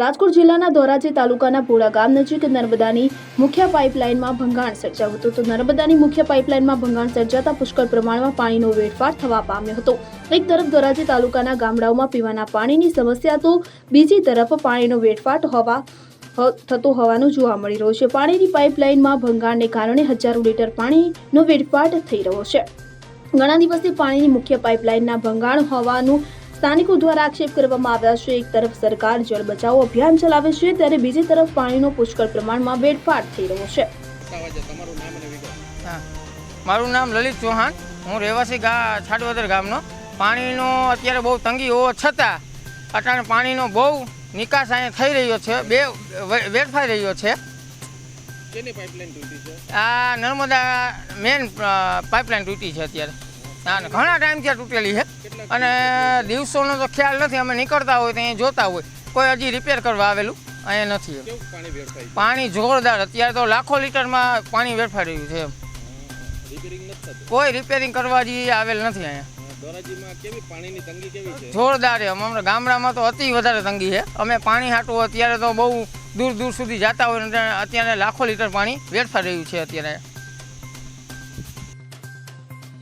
રાજકોટ જિલ્લાના ધોરાજી તાલુકાના ભોળા ગામ નજીક નર્મદાની મુખ્ય પાઇપલાઇનમાં ભંગાણ સર્જાયું હતું. તો નર્મદાની મુખ્ય પાઇપલાઇનમાં ભંગાણ સર્જાતા પુષ્કળ પ્રમાણમાં પાણીનો વેડફાટ થવા પામ્યો હતો. એક તરફ ધોરાજી તાલુકાના ગામડાઓમાં પીવાના પાણીની સમસ્યા તો બીજી તરફ પાણીનો વેડફાટ હોવા થતો હોવાનું જોવા મળી રહ્યું છે. પાણીની પાઇપલાઇનમાં ભંગાણને કારણે હજારો લીટર પાણીનો વેડફાટ થઈ રહ્યો છે. ઘણા દિવસથી પાણીની મુખ્ય પાઇપલાઇનના ભંગાણ હોવાનું સ્થાનિકો દ્વારા આક્ષેપ કરવામાં આવ્યા છે. એક તરફ સરકાર જળ બચાવો અભિયાન ચલાવે છે ત્યારે બીજી તરફ પાણીનો પુષ્કળ પ્રમાણમાં વેડફાટ થઈ રહ્યો છે. બતાવવા છે તમારું નામ અને વિગત. હા. મારું નામ લલિત ચૌહાણ. હું રહેવાસી ગા છાટવદર ગામનો. પાણીનો અત્યારે બહુ તંગી હોવા છતાં અટાણે પાણીનો બહુ નિકાસ અહીંયા થઈ રહ્યો છે. બે વેડફાઈ રહ્યો છે. કેની પાઇપલાઇન તૂટી છે? આ નર્મદા મેન પાઇપલાઇન તૂટી છે અત્યારે. ને ઘણા ટાઈમથી ત્યાં તૂટેલી છે. અને દિવસોનો તો ખ્યાલ નથી અમે નીકળતા હોય તો અહીંયા જોતા હોય. કોઈ હજી રિપેર કરવા આવેલું? અહીંયા નથી પાણી જોરદાર અત્યારે તો લાખો લીટરમાં પાણી વેડફાઈ રહ્યું છે કોઈ રિપેરિંગ કરવા જે આવેલ નથી અહીંયા. જોરદાર છે. અમારા ગામડામાં તો અતિ વધારે તંગી છે. અમે પાણી હાટું અત્યારે તો બહુ દૂર દૂર સુધી જતા હોય અત્યારે લાખો લીટર પાણી વેડફાઈ રહ્યું છે અત્યારે.